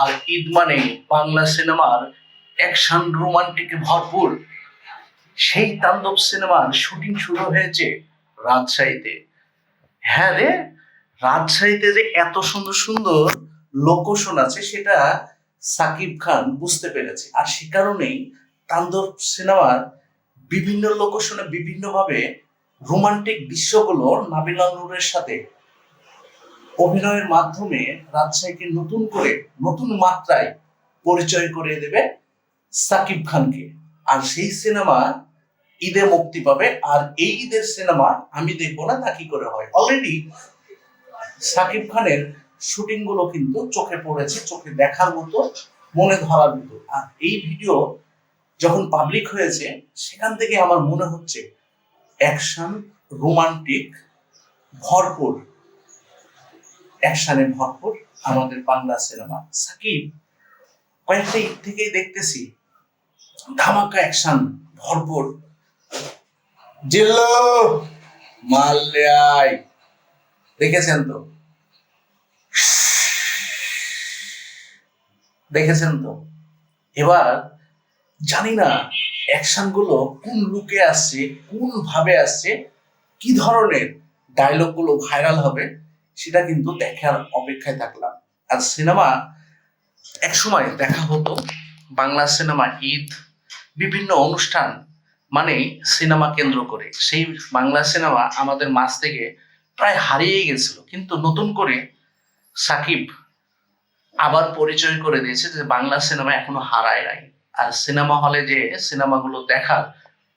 আর ঈদ মানে বাংলা সিনেমার অ্যাকশন রোমান্টিকে ভরপুর। সেই তাণ্ডব সিনেমার শুটিং শুরু হয়েছে রাজশাহীতে। হ্যাঁ রে, রাজশাহীতে যে এত সুন্দর সুন্দর লোকেশন আছে সেটা সাকিব খান বুঝতে পেরেছে। আর সে কারণেই তাণ্ডব সিনেমার বিভিন্ন লোকেশনে বিভিন্নভাবে রোমান্টিক দৃশ্যগুলো নাবিলাল নূরের সাথে অভিনয়ের মাধ্যমে রাজশাহীকে নতুন করে নতুন মাত্রায় পরিচয় করে দেবে সাকিব খানকে। আর সেই সিনেমা ঈদে মুক্তি পাবে। আর এই ঈদের সিনেমা আমি দেখব না, তা কি করে হয়? অলরেডি সাকিব খানের শুটিংগুলো কিন্তু চোখে পড়েছে, চোখে দেখার মতো, মনে ধরার মতো। আর এই ভিডিও যখন পাবলিক হয়েছে, সেখান থেকে আমার মনে হচ্ছে অ্যাকশন রোমান্টিক ভরপুর। অ্যাকশনে ভরপুর আমাদের বাংলা সিনেমা। সাকিব, কয়েকটা ঈদ থেকেই দেখতেছি, ধামাকা অ্যাকশন, ভরপুর। জিল্লো মাল্লাই দেখেছেন তো? দেখেছেন তো? এবার জানি না অ্যাকশনগুলো কোন লুকে আসছে কোন ভাবে আসছে, কি ধরনের ডায়লগগুলো ভাইরাল হবে সেটা কিন্তু দেখার অপেক্ষায় থাকলাম। আর সিনেমা এক সময় দেখা হতো। বাংলা সিনেমা, ঈদ, বিভিন্ন অনুষ্ঠান মানে সিনেমা কেন্দ্র করে। সেই বাংলা সিনেমা আমাদের মাঝ থেকে প্রায় হারিয়ে গেছিল। কিন্তু নতুন করে সাকিব আবার পরিচয় করে দিয়েছে যে বাংলা সিনেমা এখনও হারায় নাই। আর সিনেমা হলে যে সিনেমাগুলো দেখার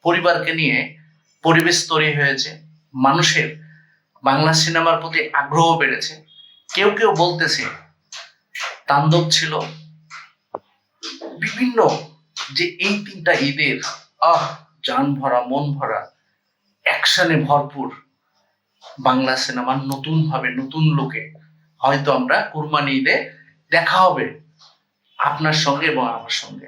পরিবারকে নিয়ে পরিবেশ তৈরি হয়েছে, মানুষের বাংলা সিনেমার প্রতি আগ্রহ বেড়েছে। কেউ কেউ বলতেছে, তাণ্ডব ছিল বিভিন্ন যে এই তিনটা ঈদের, আহ জান ভরা, মন ভরা, অ্যাকশনে ভরপুর বাংলা সিনেমার নতুন ভাবে নতুন লোকে। হয়তো আমরা কুরবানি ঈদে দেখা হবে আপনার সঙ্গে এবং আমার সঙ্গে।